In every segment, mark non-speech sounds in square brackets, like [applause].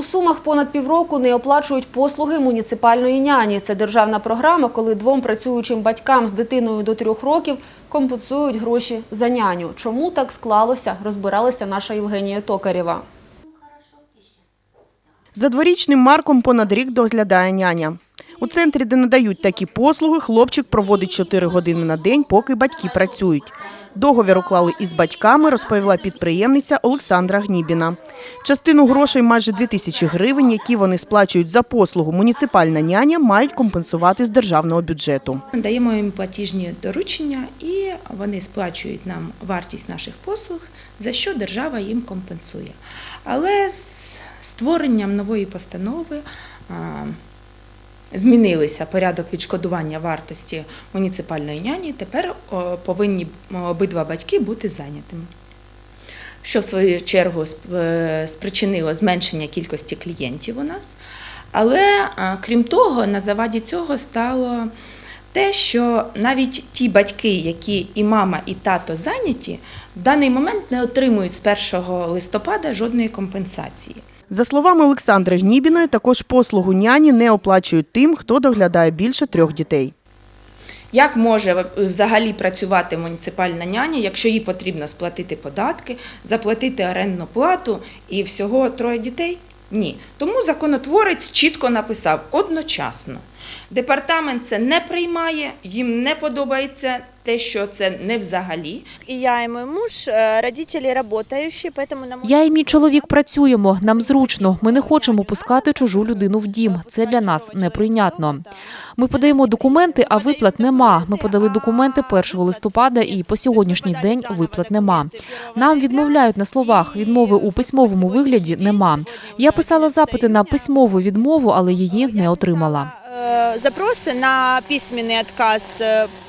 У Сумах понад півроку не оплачують послуги муніципальної няні. Це державна програма, коли двом працюючим батькам з дитиною до трьох років компенсують гроші за няню. Чому так склалося, розбиралася наша Євгенія Токарєва. За дворічним Марком понад рік доглядає няня. У центрі, де надають такі послуги, хлопчик проводить 4 години на день, поки батьки працюють. Договір уклали із батьками, розповіла підприємниця Олександра Гнібіна. Частину грошей, майже 2 тисячі гривень, які вони сплачують за послугу муніципальна няня, мають компенсувати з державного бюджету. Даємо їм платіжні доручення і вони сплачують нам вартість наших послуг, за що держава їм компенсує. Але з створенням нової постанови змінилися порядок відшкодування вартості муніципальної няні. Тепер повинні обидва батьки бути зайнятими. Що в свою чергу е, спричинило зменшення кількості клієнтів у нас. Але крім того, на заваді цього стало те, що навіть ті батьки, які і мама, і тато зайняті, в даний момент не отримують з 1 листопада жодної компенсації. За словами Олександри Гнібіної, також послугу няні не оплачують тим, хто доглядає більше трьох дітей. Як може взагалі працювати муніципальна няня, якщо їй потрібно сплатити податки, заплатити орендну плату і всього троє дітей? Ні. Тому законотворець чітко написав одночасно. Департамент це не приймає, їм не подобається те, що це не взагалі. И я, и мой муж, э, родители работающие, поэтому нам... Я і мій чоловік працюємо. Нам зручно. Ми не хочемо пускати чужу людину в дім. Це для нас неприйнятно. Ми подаємо документи, а виплат нема. Ми подали документи 1 листопада, і по сьогоднішній день виплат нема. Нам відмовляють на словах. Відмови у письмовому вигляді нема. Я писала запити на письмову відмову, але її не отримала. Э, Запросы на письменный отказ э, по не-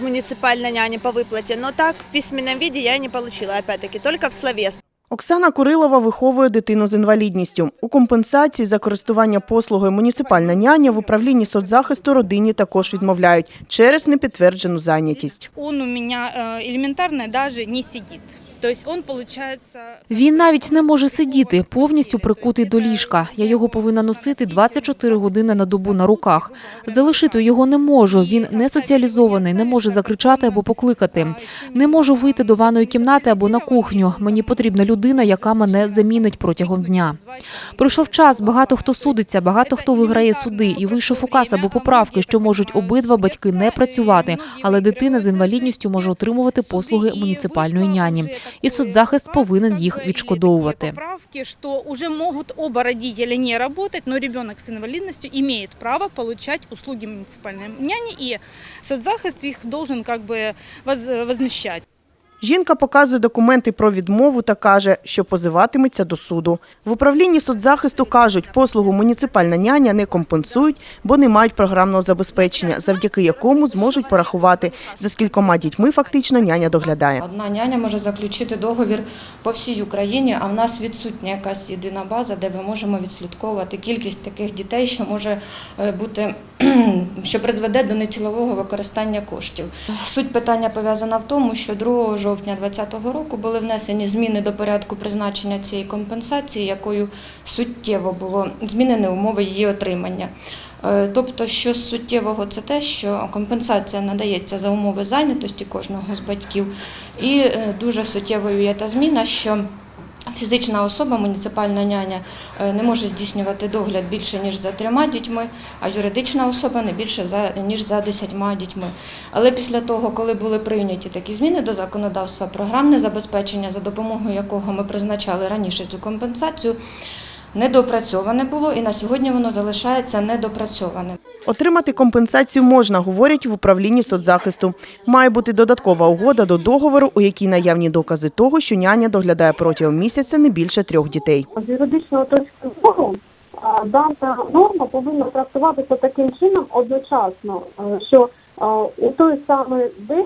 муниципальной няне по выплате, но так в письменном виде я и не получила, опять-таки, только в словесном. Оксана Курилова виховує дитину з інвалідністю. У компенсації за користування послугою муніципальна няня в управлінні соцзахисту родині також відмовляють через непідтверджену зайнятість. он у меня э, элементарно даже не сидит. То есть он получается... Він навіть не може сидіти, повністю прикутий до ліжка. Я його повинна носити 24 години на добу на руках. Залишити його не можу. Він не соціалізований, не може закричати або покликати. Не можу вийти до ванної кімнати або на кухню. Мені потрібна людина, яка мене замінить протягом дня. Прийшов час, багато хто судиться, багато хто виграє суди, і вийшов указ або поправки, що можуть обидва батьки не працювати, але дитина з інвалідністю може отримувати послуги муніципальної няні. І соцзахист повинен їх відшкодовувати. Поправки, що уже можуть оба родителі не працювати, но ребенок з інвалідністю має право отримати услуги муніципальної няні, і соцзахист їх должен как бы воз- возмещать. Жінка показує документи про відмову та каже, що позиватиметься до суду. В управлінні соцзахисту кажуть, послугу муніципальна няня не компенсують, бо не мають програмного забезпечення, завдяки якому зможуть порахувати, за скількома дітьми фактично няня доглядає. Одна няня може заключити договір по всій Україні, а в нас відсутня якась єдина база, де ми можемо відслідковувати кількість таких дітей, що може е, бути, [clears throat] що призведе до нецілового використання коштів. Суть питання пов'язана в тому, що 2 жовтня 2020 року були внесені зміни до порядку призначення цієї компенсації, якою суттєво було змінені умови її отримання. Е, Тобто, що суттєвого, це те, що компенсація надається за умови зайнятості кожного з батьків, і е, дуже суттєвою є та зміна, що фізична особа, муніципальна няня, е, не може здійснювати догляд більше ніж за трьома дітьми, а юридична особа не більше за ніж за десятьма дітьми. Але після того, коли були прийняті такі зміни до законодавства, програмне забезпечення, за допомогою якого ми призначали раніше цю компенсацію, недопрацьоване було, і на сьогодні воно залишається недопрацьованим. Отримати компенсацію можна, говорять в управлінні соцзахисту. Має бути додаткова угода до договору, у якій наявні докази того, що няня доглядає протягом місяця не більше трьох дітей. З юридичної точки зору дана норма повинна трактуватися таким чином одночасно, що у той самий день,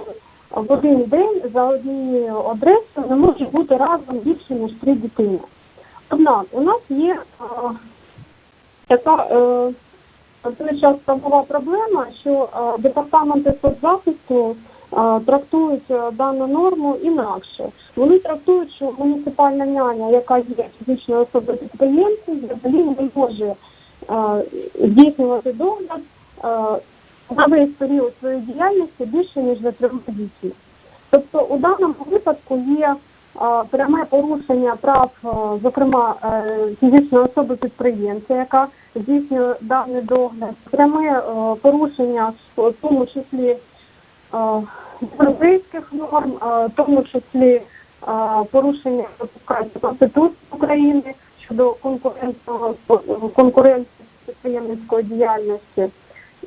в один день за однією адресою не може бути разом більше ніж три дитини. Однак у нас є е, така е, час була проблема, що е, департаменти соцзахисту е, трактують е, дану норму інакше. Вони трактують, що муніципальна няня, яка є фізичною особою підприємцем, взагалі не може е, здійснювати догляд е, на весь період своєї діяльності більше ніж за трьох дітей. Тобто у даному випадку є пряме порушення прав, е, зокрема е, фізичної особи підприємця, яка здійснює даний догляд, пряме е, порушення в тому числі європейських норм, в тому числі порушення Конституції України щодо конкурентного конкуренції підприємницької діяльності.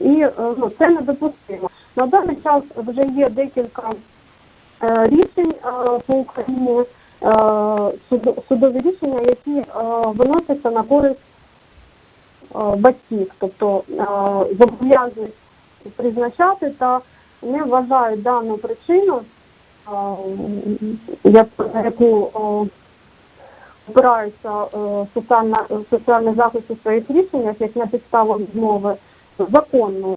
І ну, це недопустимо. На даний час вже є декілька рішень е, по Україні, е, судові рішення, які е, виносяться на користь е, батьків, тобто е, зобов'язують призначати та не вважають дану причину, е, на яку е, опирається е, соціальний захист у своїх рішеннях, як на підставу відмови законною.